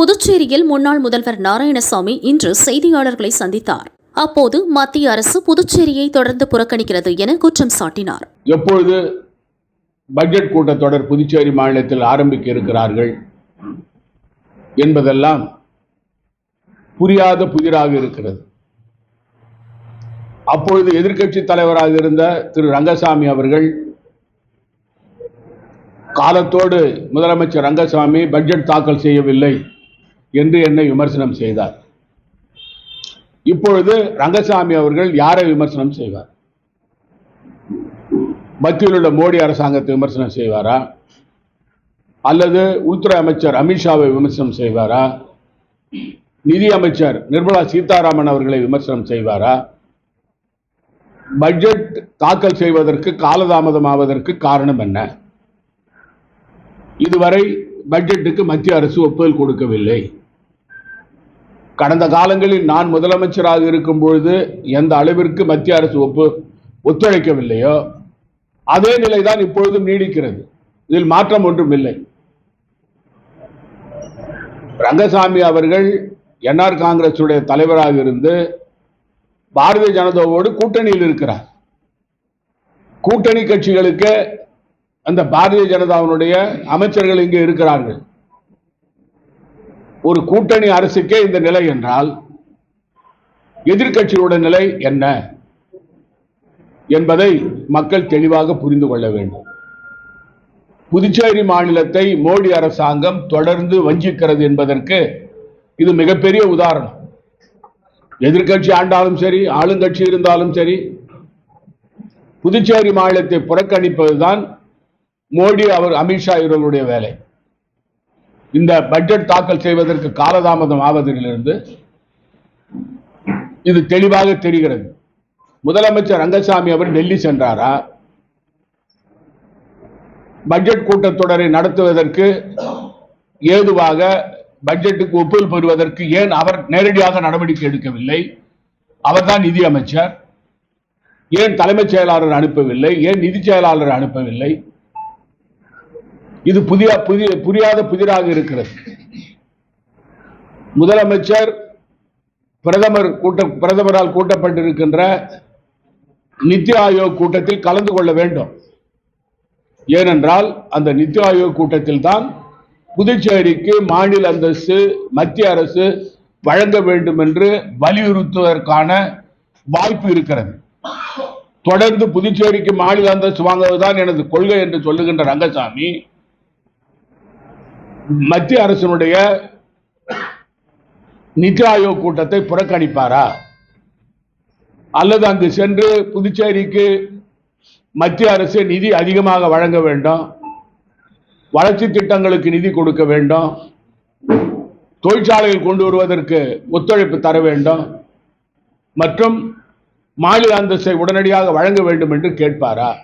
புதுச்சேரியில் முன்னாள் முதல்வர் நாராயணசாமி இன்று செய்தியாளர்களை சந்தித்தார். அப்போது மத்திய அரசு புதுச்சேரியை தொடர்ந்து புறக்கணிக்கிறது என குற்றம் சாட்டினார். எப்பொழுது பட்ஜெட் கூட்டத்தொடர் புதுச்சேரி மாநிலத்தில் ஆரம்பிக்க இருக்கிறார்கள் என்பதெல்லாம் புரியாத புதிராக இருக்கிறது. அப்பொழுது எதிர்க்கட்சி தலைவராக இருந்த திரு ரங்கசாமி அவர்கள் காலத்தோடு முதலமைச்சர் ரங்கசாமி பட்ஜெட் தாக்கல் செய்யவில்லை. என்று என்னை விமர்சனம் செய்தார். இப்பொழுது ரங்கசாமி அவர்கள் யாரை விமர்சனம் செய்வார்? மத்தியில் உள்ள மோடி அரசாங்கத்தை விமர்சனம் செய்வாரா? அல்லது உள்துறை அமைச்சர் அமித்ஷாவை விமர்சனம் செய்வாரா? நிதி அமைச்சர் நிர்மலா சீதாராமன் அவர்களை விமர்சனம் செய்வாரா? பட்ஜெட் தாக்கல் செய்வதற்கு காலதாமதம் ஆவதற்கு காரணம் என்ன? இதுவரை பட்ஜெட்டுக்கு மத்திய அரசு ஒப்புதல் கொடுக்கவில்லை. கடந்த காலங்களில் நான் முதலமைச்சராக இருக்கும் பொழுது எந்த அளவிற்கு மத்திய அரசு ஒப்பு ஒத்துழைக்கவில்லையோ அதே நிலைதான் இப்பொழுதும் நீடிக்கிறது. இதில் மாற்றம் ஒன்றும் இல்லை. ரங்கசாமி அவர்கள் என்ஆர் காங்கிரசுடைய தலைவராக இருந்து பாரதிய ஜனதாவோடு கூட்டணியில் இருக்கிறார். கூட்டணி கட்சிகளுக்கு அந்த பாரதிய ஜனதாவினுடைய அமைச்சர்கள் இங்கே இருக்கிறார்கள். ஒரு கூட்டணி அரசுக்கே இந்த நிலை என்றால் எதிர்க்கட்சியோட நிலை என்ன என்பதை மக்கள் தெளிவாக புரிந்து கொள்ள வேண்டும். புதுச்சேரி மாநிலத்தை மோடி அரசாங்கம் தொடர்ந்து வஞ்சிக்கிறது என்பதற்கு இது மிகப்பெரிய உதாரணம். எதிர்க்கட்சி ஆண்டாலும் சரி ஆளுங்கட்சி இருந்தாலும் சரி புதுச்சேரி மாநிலத்தை புறக்கணிப்பதுதான் மோடி அவர் அமித்ஷா இவர்களுடைய வேலை. இந்த பட்ஜெட் தாக்கல் செய்வதற்கு காலதாமதம் ஆவதிலிருந்து இது தெளிவாக தெரிகிறது. முதலமைச்சர் ரங்கசாமி அவர் டெல்லி சென்றாரா? பட்ஜெட் கூட்டத்தொடரை நடத்துவதற்கு ஏதுவாக பட்ஜெட்டுக்கு ஒப்புதல் பெறுவதற்கு ஏன் அவர் நேரடியாக நடவடிக்கை எடுக்கவில்லை? அவர்தான் நிதி அமைச்சர் ஏன் தலைமைச் செயலாளர் அனுப்பவில்லை? ஏன் நிதி செயலாளர் அனுப்பவில்லை? இது புதிய புதிய புரியாத புதிராக இருக்கிறது. முதலமைச்சர் பிரதமர் கூட்ட பிரதமரால் கூட்டப்பட்டிருக்கின்ற நித்தி ஆயோக் கூட்டத்தில் கலந்து கொள்ள வேண்டும். ஏனென்றால் அந்த நித்தி ஆயோக் கூட்டத்தில் தான் புதுச்சேரிக்கு மாநில அந்தஸ்து மத்திய அரசு வழங்க வேண்டும் என்று வலியுறுத்துவதற்கான வாய்ப்பு இருக்கிறது. தொடர்ந்து புதுச்சேரிக்கு மாநில அந்தஸ்து வாங்குவதுதான் எனது கொள்கை என்று சொல்லுகின்ற ரங்கசாமி மத்திய அரசினுடைய நிதி ஆயோக் கூட்டத்தை புறக்கணிப்பாரா? அல்லது அங்கு சென்று புதுச்சேரிக்கு மத்திய அரசு நிதி அதிகமாக வழங்க வேண்டும்? வளர்ச்சி திட்டங்களுக்கு நிதி கொடுக்க வேண்டும்? தொழிற்சாலைகள் கொண்டு வருவதற்கு ஒத்துழைப்பு தர வேண்டும்? மற்றும் மாநில அந்தஸ்தை உடனடியாக வழங்க வேண்டும் என்று கேட்பாரா?